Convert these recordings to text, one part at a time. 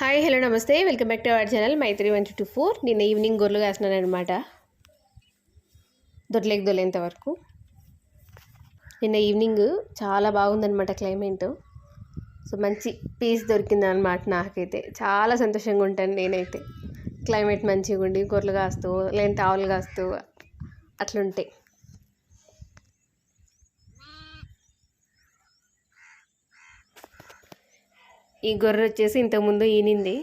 Hi hello నమస్తే. Welcome back to our channel Maithri one two four. నిన్న evening గొర్రెలు కాసినాను అనమాట దొరలేక దొలేంత వరకు. నిన్న ఈవినింగ్ చాలా బాగుందనమాట క్లైమేట్. సో మంచి పీస్ దొరికిందనమాట నాకైతే. చాలా సంతోషంగా ఉంటాను నేనైతే. క్లైమేట్ మంచిగా ఉండి గొర్రెలు కాస్తూ లేదంటే ఆవులు కాస్తూ అట్లుంటాయి ఈ గొర్రె వచ్చేసి ఇంతకుముందు ఈనింది.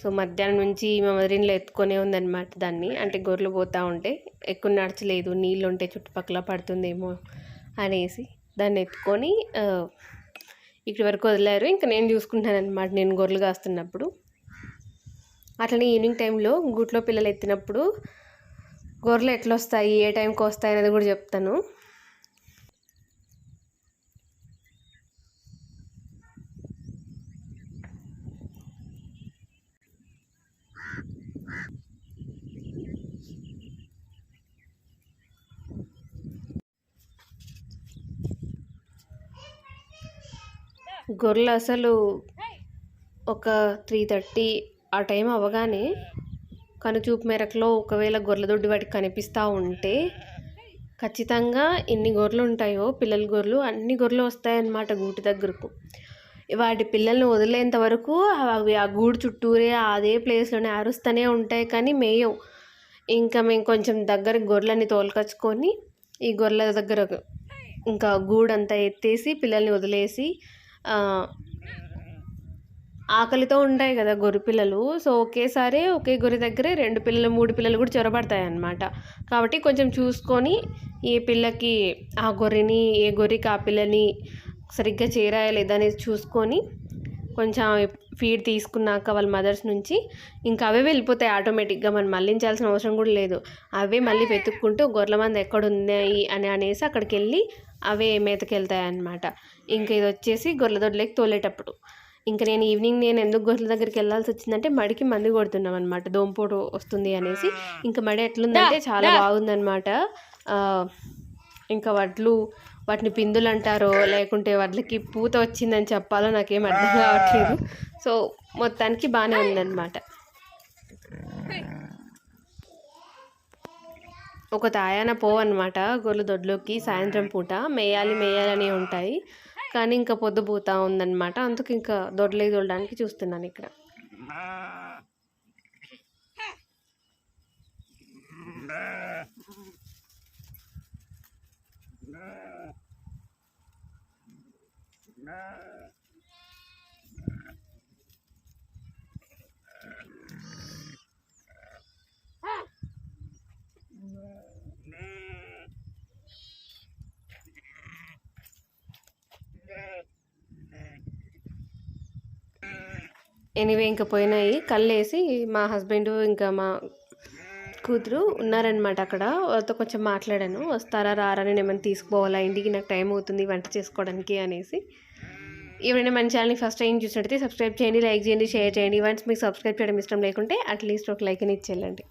సో మధ్యాహ్నం నుంచి మా మదరిన్లో ఎత్తుకొనే ఉందన్నమాట దాన్ని. అంటే గొర్రెలు పోతూ ఉంటే ఎక్కువ నడచలేదు నీళ్ళు ఉంటే చుట్టుపక్కల పడుతుందేమో అనేసి దాన్ని ఎత్తుకొని ఇక్కడి వరకు వదిలారు. ఇంకా నేను చూసుకుంటాను అనమాట నేను గొర్రెలు కాస్తున్నప్పుడు. అట్లనే ఈవినింగ్ టైంలో గూట్లో పిల్లలు ఎత్తినప్పుడు గొర్రెలు ఎట్లా వస్తాయి ఏ టైంకి వస్తాయి అనేది కూడా చెప్తాను. గొర్రెలు అసలు ఒక త్రీ థర్టీ ఆ టైం అవ్వగానే కనుచూపు మేరకులో ఒకవేళ గొర్రెల దొడ్డి వాటికి కనిపిస్తూ ఉంటే ఖచ్చితంగా ఎన్ని గొర్రెలు ఉంటాయో పిల్లల గొర్రెలు అన్ని గొర్రెలు వస్తాయన్నమాట గూటి దగ్గరకు. వాటి పిల్లల్ని వదిలేంత వరకు అవి ఆ గూడు చుట్టూరే అదే ప్లేస్లోనే అరుస్తూనే ఉంటాయి కానీ మేయవు. ఇంకా మేము కొంచెం దగ్గర గొర్రెలని తోలుకొచ్చుకొని ఈ గొర్రెల దగ్గర ఇంకా గూడంతా ఎత్తేసి పిల్లల్ని వదిలేసి ఆకలితో ఉంటాయి కదా గొర్రె పిల్లలు. సో ఒకేసారి ఒకే గొర్రె దగ్గరే రెండు పిల్లలు మూడు పిల్లలు కూడా చొరబడతాయి అన్నమాట కాబట్టి కొంచెం చూసుకొని ఏ పిల్లకి ఆ గొర్రెని ఏ గొర్రెకి ఆ పిల్లని సరిగ్గా చేరాయా లేదా అనేది చూసుకొని కొంచెం ఫీడ్ తీసుకున్నాక వాళ్ళ మదర్స్ నుంచి ఇంకా అవే వెళ్ళిపోతాయి ఆటోమేటిక్గా. మనం మళ్ళించాల్సిన అవసరం కూడా లేదు. అవే మళ్ళీ వెతుక్కుంటూ గొర్రెల మంద ఎక్కడ ఉన్నాయి అని అనేసి అక్కడికి వెళ్ళి అవే మేతకి వెళ్తాయి అన్నమాట ఇంకా ఇది వచ్చేసి గొర్రెల దొడ్లోకి తోలేటప్పుడు. ఇంకా నేను ఈవినింగ్ నేను ఎందుకు గొర్రెల దగ్గరికి వెళ్ళాల్సి వచ్చిందంటే మడికి మందు కొడుతున్నాం అనమాట దోంపోటు వస్తుంది అనేసి. ఇంకా మడి ఎట్లుందంటే చాలా బాగుందన్నమాట. ఆ, ఇంకా వడ్లు వాటిని పిందులు అంటారో లేకుంటే వడ్లకి పూత వచ్చిందని చెప్పాలో నాకేం అర్థం కావట్లేదు. సో మొత్తానికి బాగానే ఉందన్నమాట. ఒక తాయాన పోవన్నమాట గొర్రెల దొడ్లోకి సాయంత్రం పూట. మేయాలి మేయాలని ఉంటాయి. కానీ ఇంకా పొద్దు పోతా ఉందన్నమాట. అందుకు ఇంకా దొడ్లే తోలడానికి చూస్తున్నాను ఇక్కడ. ఎనీవే ఇంకా పోయినాయి. కళ్ళేసి మా హస్బెండ్ ఇంకా మా కూతురు ఉన్నారనమాట అక్కడ. వాళ్ళతో కొంచెం మాట్లాడాను. వస్తారా రారా నేను ఏమైనా తీసుకుపోవాలా ఇంటికి నాకు టైం అవుతుంది వంట చేసుకోవడానికి అనేసి. ఎవరైనా మన ఛానల్ని ఫస్ట్ టైం చూసినట్టయితే సబ్స్క్రైబ్ చేయండి లైక్ చేయండి షేర్ చేయండి. వన్స్ మీకు సబ్స్క్రైబ్ చేయడం ఇష్టం లేకుంటే అట్లీస్ట్ ఒక లైక్ని ఇచ్చేయండి.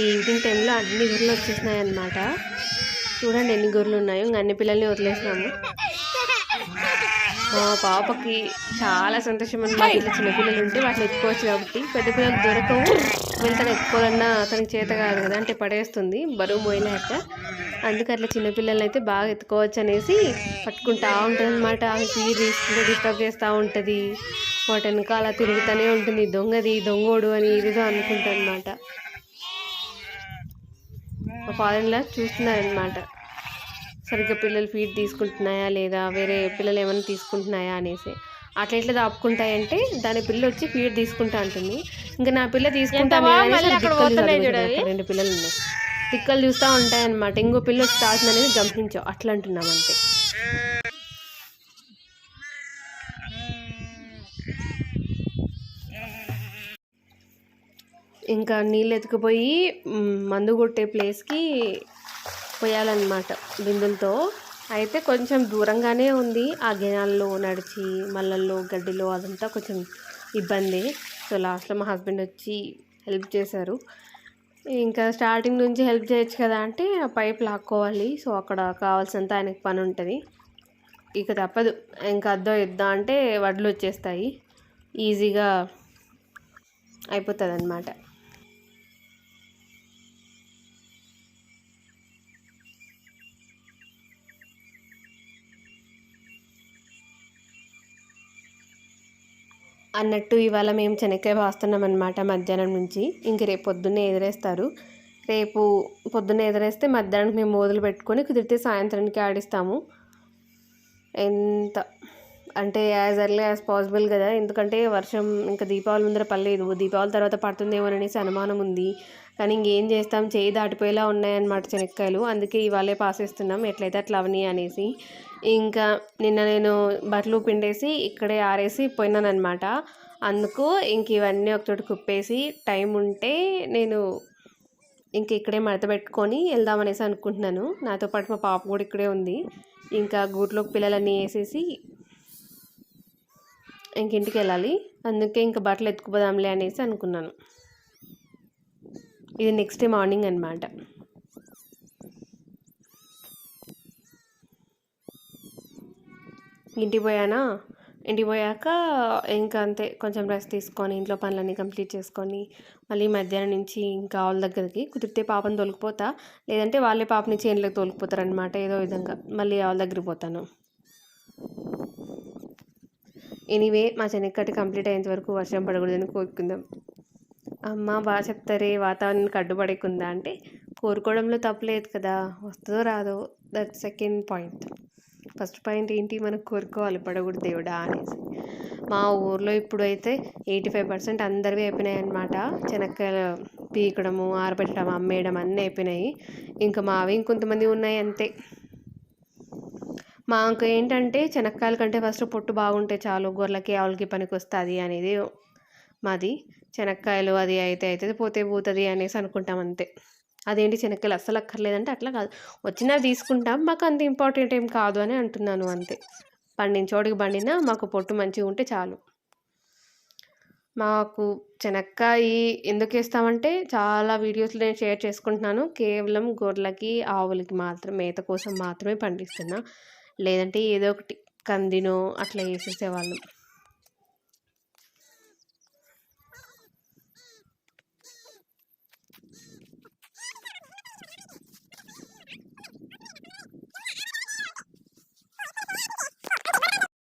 ఈవినింగ్ టైంలో అన్ని గొర్రెలు వచ్చేసినాయి అన్నమాట చూడండి ఎన్ని గొర్రెలు ఉన్నాయో అన్ని పిల్లల్ని వదిలేసినాము. మా పాపకి చాలా సంతోషం అనమాట ఇట్లా చిన్నపిల్లలు ఉంటే వాటిని ఎత్తుకోవచ్చు కాబట్టి. పెద్ద పిల్లలు దొరకవు. వెళ్తాను ఎత్తుకోవాలన్నా అతనికి చేత కాదు కదా అంటే పడేస్తుంది. బరువు మోయలేక. అందుకే అట్లా చిన్నపిల్లలు అయితే బాగా ఎత్తుకోవచ్చు అనేసి పట్టుకుంటా ఉంటుంది అనమాట తీసుకుంటే డిస్టర్బ్ చేస్తూ ఉంటుంది. వాటి వెనకాల తిరుగుతూనే ఉంటుంది. దొంగది దొంగోడు అని ఇదిగా అనుకుంటా అనమాట ఇలా చూస్తున్నారనమాట సరిగ్గా పిల్లలు ఫీడ్ తీసుకుంటున్నాయా లేదా? వేరే పిల్లలు ఏమైనా తీసుకుంటున్నాయా అనేసి. అట్లా ఎట్లా దాపుకుంటాయంటే దాని పిల్ల వచ్చి ఫీడ్ తీసుకుంటా అంటుంది. ఇంకా నా పిల్ల తీసుకుంటా రెండు పిల్లలు ఉన్నాయి. తిక్కలు చూస్తూ ఉంటాయన్నమాట. ఇంకో పిల్ల వచ్చి తాగుతుంది అనేది గమనించావు. అట్లా అంటున్నాం అంతే ఇంకా నీళ్ళు ఎత్తుకుపోయి మందు కొట్టే ప్లేస్కి పోయాలన్నమాట బిందులతో. అయితే కొంచెం దూరంగానే ఉంది. ఆ గినాల్లో నడిచి మల్లల్లో గడ్డిలో అదంతా కొంచెం ఇబ్బంది. సో లాస్ట్లో మా హస్బెండ్ వచ్చి హెల్ప్ చేశారు. ఇంకా స్టార్టింగ్ నుంచి హెల్ప్ చేయొచ్చు కదా అంటే ఆ పైప్ లాక్కోవాలి. సో అక్కడ కావాల్సినంత ఆయనకి పని ఉంటుంది ఇక తప్పదు. ఇంకా అద్దో ఇద్దా అంటే వడ్లు వచ్చేస్తాయి. ఈజీగా అయిపోతుంది అన్నమాట అన్నట్టు ఇవాళ మేము శనక్కాయ వాస్తున్నాం అనమాట మధ్యాహ్నం నుంచి. ఇంక రేపు పొద్దున్నే ఎదురేస్తారు రేపు పొద్దున్నే ఎదురేస్తే మధ్యాహ్నం మేము మొదలు పెట్టుకొని కుదిరితే సాయంత్రానికి ఆడిస్తాము. ఎంత? అంటే యాజ్ ఎర్లీ యాజ్ పాసిబుల్ కదా. ఎందుకంటే వర్షం ఇంకా దీపావళి ముందర పర్లేదు. దీపావళి తర్వాత పడుతుందేమో అనేసి అనుమానం ఉంది. కానీ ఇంకేం చేస్తాం? చేయి దాటిపోయేలా ఉన్నాయన్నమాట శనక్కాయలు అందుకే ఇవాళే పాసేస్తున్నాం ఎట్లయితే అట్లా అవని అనేసి. ఇంకా నిన్న నేను బట్టలు పిండేసి ఇక్కడే ఆరేసి పోయినానమాట అందుకు ఇంక ఇవన్నీ ఒకచోటి కుప్పేసి టైం ఉంటే నేను ఇంక ఇక్కడే మడత పెట్టుకొని వెళ్దామనేసి అనుకుంటున్నాను. నాతో పాటు మా పాప కూడా ఇక్కడే ఉంది. ఇంకా గూట్లోకి పిల్లలన్నీ వేసేసి ఇంక ఇంటికి వెళ్ళాలి. అందుకే ఇంకా బట్టలు ఎత్తుకుపోదాంలే అనేసి అనుకున్నాను. ఇది నెక్స్ట్ డే మార్నింగ్ అనమాట ఇంటికి పోయానా? ఇంటికి పోయాక ఇంకా అంతే కొంచెం రెస్ట్ తీసుకొని ఇంట్లో పనులన్నీ కంప్లీట్ చేసుకొని మళ్ళీ మధ్యాహ్నం నుంచి ఇంకా వాళ్ళ దగ్గరికి కుదిరితే పాపను తోలుకుపోతా. లేదంటే వాళ్ళే పాపని చేనులకు తోలుకుపోతారు అనమాట ఏదో విధంగా. మళ్ళీ వాళ్ళ దగ్గరికి పోతాను. ఎనీవే మా చెనక్కటి కంప్లీట్ అయ్యేంత వరకు వర్షం పడకూడదని కోరుకుందాం. అమ్మ బాగా చెప్తారే వాతావరణానికి అడ్డుపడేకుందా అంటే కోరుకోవడంలో తప్పలేదు కదా వస్తుందో రాదో that second point first point ఏంటి? మనం కోరుకోవాలి పడకూడదు దేవుడా అనేసి. మా ఊర్లో ఇప్పుడు అయితే ఎయిటీ ఫైవ్ పర్సెంట్ అందరివి అయిపోయినాయి అనమాట శనక్కాయలు పీకడము ఆరబెట్టడం అమ్మేయడం అన్నీ అయిపోయినాయి. ఇంకా మావి ఇంకొంతమంది ఉన్నాయి అంతే. మాకు ఏంటంటే చెనక్కాయల కంటే ఫస్ట్ పొట్టు బాగుంటే చాలు గొర్రెలకి ఆవులకి పనికి వస్తుంది అనేది మాది. శనక్కాయలు అది అయితే అవుతుంది పోతే పోతుంది అనేసి అనుకుంటాం అంతే. అదేంటి శనక్కాయలు అస్సలు అక్కర్లేదంటే అట్లా కాదు. వచ్చినా తీసుకుంటాం మాకు అంత ఇంపార్టెంట్ ఏం కాదు అని అంటున్నాను అంతే. పండించోడికి పండినా మాకు పొట్టు మంచిగా ఉంటే చాలు. మాకు శనక్కాయ ఎందుకు వేస్తామంటే చాలా వీడియోస్లో నేను షేర్ చేసుకుంటున్నాను. కేవలం గొర్రెలకి ఆవులకి మాత్రం మేత కోసం మాత్రమే పండిస్తున్నా. లేదంటే ఏదో ఒకటి కందినో అట్లా వేసేసేవాళ్ళం.